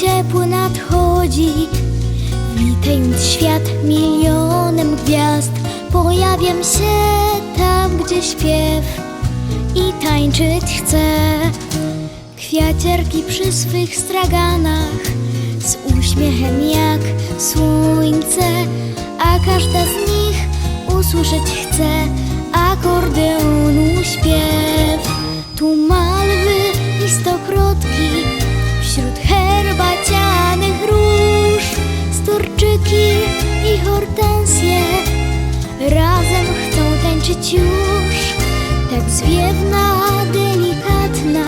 ciepły nadchodzi Witając świat milionem gwiazd. Pojawiam się tam, gdzie śpiew I tańczyć chcę. Kwiaciarki przy swych straganach Z uśmiechem jak słońce A każda z nich usłyszeć chce Akordeonu śpiew. Tu malwy i stokrotki już Tak zwiewna, delikatna.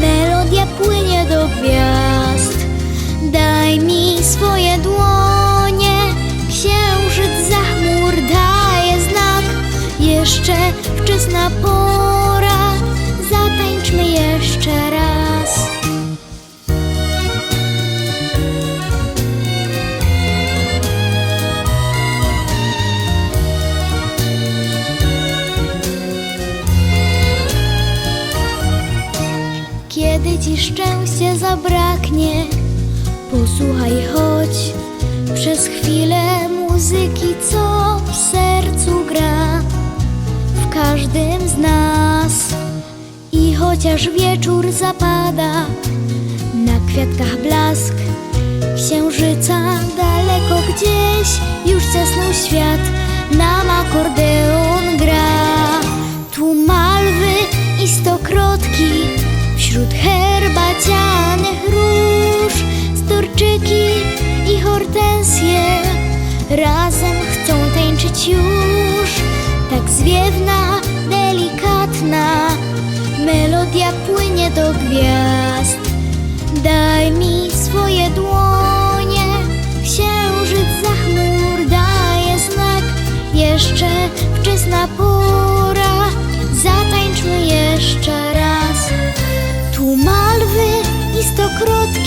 Melodia płynie do gwiazd. Daj mi swoje dłonie. Księżyc za chmur daje znak. Jeszcze wczesna pora Kiedy ci szczęście zabraknie, posłuchaj choć przez chwilę muzyki, co w sercu gra w każdym z nas. I chociaż wieczór zapada, na kwiatkach blask księżyca daleko gdzieś już zasnął świat, nam akordeon herbacianych róż Storczyki i hortensje Razem chcą tańczyć już. Tak zwiewna, delikatna Melodia płynie do gwiazd jeszcze